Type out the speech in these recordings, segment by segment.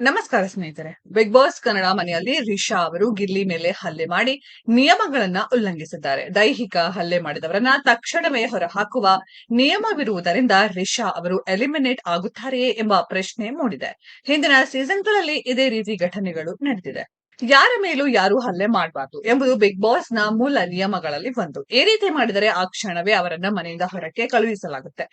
ನಮಸ್ಕಾರ ಸ್ನೇಹಿತರೆ. Big boss Kannada ಮನೆಯಲ್ಲಿ ರಿಷಾ ಅವರು ಗಿಲ್ಲಿ ಮೇಲೆ ಹಲ್ಲೆ ಮಾಡಿ ನಿಯಮಗಳನ್ನ ಉಲ್ಲಂಘಿಸಿದ್ದಾರೆ. ದೈಹಿಕ ಹಲ್ಲೆ ಮಾಡಿದವರನ್ನ ತಕ್ಷಣವೇ ಹೊರಹಾಕುವ ನಿಯಮವಿರುವುದರಿಂದ ರಿಷಾ ಅವರು ಎಲಿಮಿನೇಟ್ ಆಗುತ್ತಾರೆಯೇ ಎಂಬ ಪ್ರಶ್ನೆ ಮೂಡಿದೆ. ಹಿಂದಿನ ಸೀಸನ್ಗಳಲ್ಲಿ ಇದೇ ರೀತಿ ಘಟನೆಗಳು ನಡೆದಿದೆ. ಯಾರ ಮೇಲೂ ಯಾರು ಹಲ್ಲೆ ಮಾಡಬಾರ್ದು ಎಂಬುದು ಬಿಗ್ ಬಾಸ್ನ ಮೂಲ ನಿಯಮಗಳಲ್ಲಿ ಒಂದು. ಈ ರೀತಿ ಮಾಡಿದರೆ ಆ ಕ್ಷಣವೇ ಅವರನ್ನ ಮನೆಯಿಂದ ಹೊರಕ್ಕೆ ಕಳುಹಿಸಲಾಗುತ್ತೆ.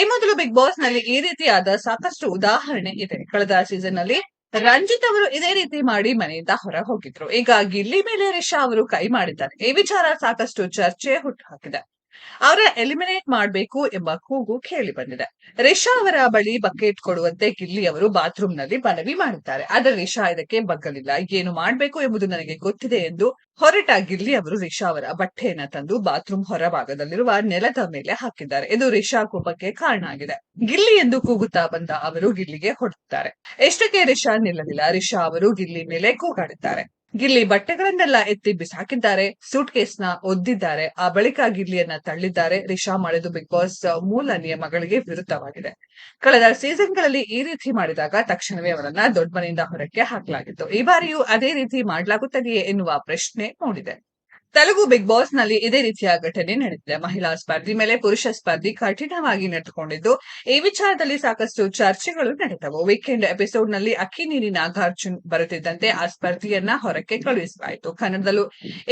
ಈ ಮೊದಲು ಬಿಗ್ ಬಾಸ್ನಲ್ಲಿ ಈ ರೀತಿಯಾದ ಸಾಕಷ್ಟು ಉದಾಹರಣೆ ಇದೆ. ಕಳೆದ ಸೀಸನ್ನಲ್ಲಿ ರಂಜಿತ್ ಅವರು ಇದೇ ರೀತಿ ಮಾಡಿ ಮನೆಯಿಂದ ಹೊರ ಹೋಗಿದ್ರು ಈಗ ಗಿಲ್ಲಿ ಮೇಲೆ ರಿಷಾ ಅವರು ಕೈ ಮಾಡಿದ್ದಾರೆ. ಈ ವಿಚಾರ ಸಾಕಷ್ಟು ಚರ್ಚೆ ಹುಟ್ಟು ಹಾಕಿದೆ. ಅವರ ಎಲಿಮಿನೇಟ್ ಮಾಡಬೇಕು ಎಂಬ ಕೂಗು ಕೇಳಿ ಬಂದಿದೆ. ರಿಷಾ ಅವರ ಬಳಿ ಬಕೆಟ್ ಕೊಡುವಂತೆ ಗಿಲ್ಲಿ ಅವರು ಬಾತ್ರೂಮ್ನಲ್ಲಿ ಮನವಿ ಮಾಡುತ್ತಾರೆ ಆದರೆ ರಿಷಾ ಇದಕ್ಕೆ ಬಗ್ಗಲಿಲ್ಲ. ಏನು ಮಾಡಬೇಕು ಎಂಬುದು ನನಗೆ ಗೊತ್ತಿದೆ ಎಂದು ಹೊರಟ ಗಿಲ್ಲಿ ಅವರು ರಿಷಾ ಅವರ ಬಟ್ಟೆಯನ್ನ ತಂದು ಬಾತ್ರೂಮ್ ಹೊರಭಾಗದಲ್ಲಿರುವ ನೆಲದ ಮೇಲೆ ಹಾಕಿದ್ದಾರೆ. ಇದು ರಿಷಾ ಕೋಪಕ್ಕೆ ಕಾರಣ ಆಗಿದೆ. ಗಿಲ್ಲಿ ಎಂದು ಕೂಗುತ್ತಾ ಬಂದ ಅವರು ಗಿಲ್ಲಿಗೆ ಹೊಡುತ್ತಾರೆ ಎಷ್ಟಕ್ಕೆ ರಿಷಾ ನಿಲ್ಲಲಿಲ್ಲ? ರಿಷಾ ಅವರು ಗಿಲ್ಲಿ ಮೇಲೆ ಕೂಗಾಡಿದ್ದಾರೆ. ಗಿಲ್ಲಿ ಬಟ್ಟೆಗಳನ್ನೆಲ್ಲ ಎತ್ತಿ ಬಿಸಾಕಿದ್ದಾರೆ ಸೂಟ್ ಕೇಸ್ನ ಒದ್ದಿದ್ದಾರೆ, ಆ ಬಳಿಕ ಗಿಲ್ಲಿಯನ್ನ ತಳ್ಳಿದ್ದಾರೆ, ರಿಷಾ ಮಾಡಿದ್ದು ಬಿಗ್ ಬಾಸ್ ಮೂಲ ನಿಯಮಗಳಿಗೆ ವಿರುದ್ಧವಾಗಿದೆ. ಕಳೆದ ಸೀಸನ್ಗಳಲ್ಲಿ ಈ ರೀತಿ ಮಾಡಿದಾಗ ತಕ್ಷಣವೇ ಅವರನ್ನ ದೊಡ್ಡ ಮನೆಯಿಂದ ಹೊರಕ್ಕೆ ಹಾಕಲಾಗಿತ್ತು. ಈ ಬಾರಿಯೂ ಅದೇ ರೀತಿ ಮಾಡಲಾಗುತ್ತದೆಯೇ ಎನ್ನುವ ಪ್ರಶ್ನೆ ಮೂಡಿದೆ. ತೆಲುಗು ಬಿಗ್ ಬಾಸ್ನಲ್ಲಿ ಇದೇ ರೀತಿಯ ಘಟನೆ ನಡೆದಿದೆ ಮಹಿಳಾ ಸ್ಪರ್ಧಿ ಮೇಲೆ ಪುರುಷ ಸ್ಪರ್ಧಿ ಕಠಿಣವಾಗಿ ನಡೆದುಕೊಂಡಿದ್ದು, ಈ ವಿಚಾರದಲ್ಲಿ ಸಾಕಷ್ಟು ಚರ್ಚೆಗಳು ನಡೆದವು. ವೀಕೆಂಡ್ ಎಪಿಸೋಡ್ನಲ್ಲಿ ಅಕ್ಕಿ ನೀರಿ ನಾಗಾರ್ಜುನ್ ಬರುತ್ತಿದ್ದಂತೆ ಆ ಸ್ಪರ್ಧಿಯನ್ನ ಹೊರಕ್ಕೆ ಕಳುಹಿಸಲಾಯಿತು. ಕನ್ನಡದಲ್ಲೂ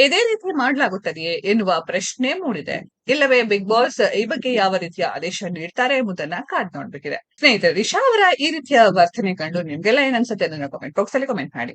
ಇದೇ ರೀತಿ ಮಾಡಲಾಗುತ್ತದೆಯೇ ಎನ್ನುವ ಪ್ರಶ್ನೆ ಮೂಡಿದೆ. ಇಲ್ಲವೇ ಬಿಗ್ ಬಾಸ್ ಈ ಬಗ್ಗೆ ಯಾವ ರೀತಿಯ ಆದೇಶ ನೀಡ್ತಾರೆ ಎಂಬುದನ್ನ ಕಾದ್ ನೋಡ್ಬೇಕಿದೆ ಸ್ನೇಹಿತರೆ ರಿಷಾ ಅವರ ಈ ರೀತಿಯ ವರ್ತನೆ ಕಂಡು ನಿಮ್ಗೆಲ್ಲ ಏನನ್ಸುತ್ತೆ ಅದನ್ನ ಕಾಮೆಂಟ್ ಬಾಕ್ಸ್ ಅಲ್ಲಿ ಕಾಮೆಂಟ್ ಮಾಡಿ.